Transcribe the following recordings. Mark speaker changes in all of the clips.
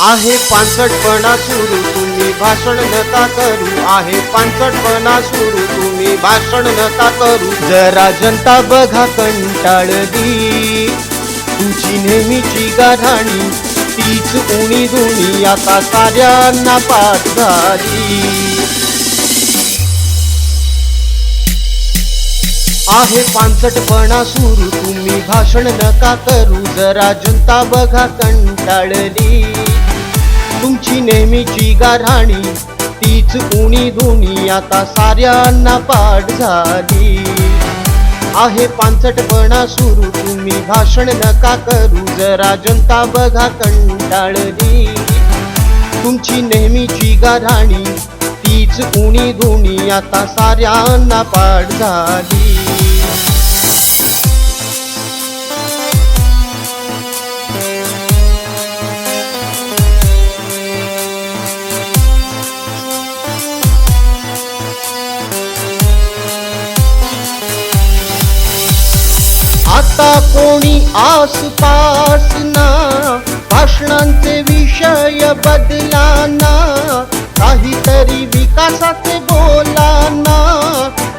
Speaker 1: आहे पांचटपणा सुरू तुम्ही भाषण नका करू. आहे पांचटपणा सुरू तुम्ही भाषण नका करू. जरा जनता बघा कंटाळली तुझी नेहमीची गाराणी तीच उणी दुणी आता साऱ्यांना पाठ झाली. आहे पांचटपणा सुरू तुम्ही भाषण नका करू. जरा जनता बघा कंटाळली तुमची नेहमीची गाराणी तीच उणी धुनी आता साऱ्यांना पाठ झाली. आहे पांचटपणा सुरू तुम्ही भाषण नका करू जरा जनता बघा कंटाळली. तुमची नेहमीची गाराणी तीच उणी धुनी आता साऱ्यांना पाठ झाली. आता कोणी आसपास ना भाषणांचे विषय बदलाना काहीतरी विकासाचे बोलाना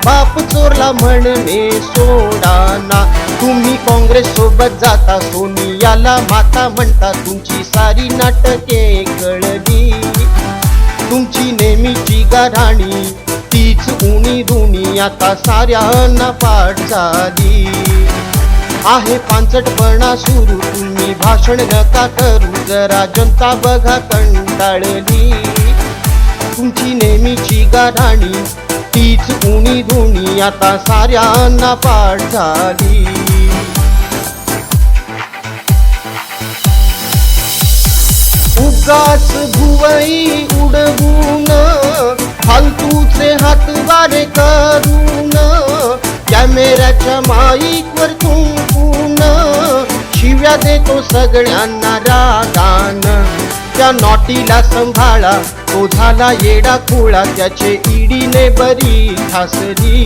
Speaker 1: बाप चोरला म्हणणे सोडाना. तुम्ही काँग्रेस सोबत जाता सोनियाला माता म्हणता तुमची सारी नाटके कळली तुमची नेहमीची गाराणी तीच उणी धुणी आता साऱ्यांना पाठ झाली. आहे पांचटपणा सुरू. तुम्ही भाषण नका करू. जरा जनता बघा कंटाळली. तुमची नेहमीची गाढाणी तीच उणी धुणी आता साऱ्यांना पाठ झाली. उगाच भुवई उडवून फालतूचे हात वारे करून कॅमेऱ्याच्या माईकवर तुंबून शिव्या देतो सगळ्यांना रागान. त्या नॉटीला सांभाळा तो झाला येडा खोळा त्याचे इडीने बरी ठासली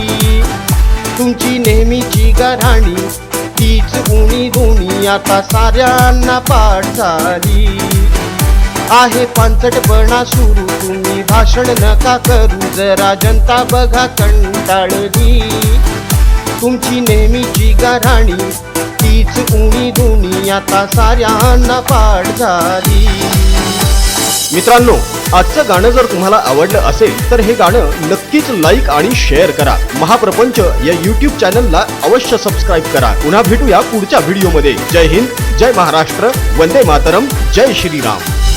Speaker 1: तुमची नेहमीची गराणी तीच उणी धुणी आता साऱ्यांना पाठ झाली आहे पांचटपणा सुरू तुम्ही भाषण नका करू जरा जनता बघा कंटाळली. तुमची नेहमीची गराणी तीच उणी धुणी आता साऱ्यांना पाठ झाली. मित्रांनो आजचं गाणं जर तुम्हाला आवडलं असेल तर हे गाणं नक्कीच लाईक आणि शेअर करा. महाप्रपंच या युट्यूब चॅनलला अवश्य सबस्क्राईब करा. पुन्हा भेटूया पुढच्या व्हिडिओमध्ये जय हिंद जय महाराष्ट्र वंदे मातरम जय श्रीराम.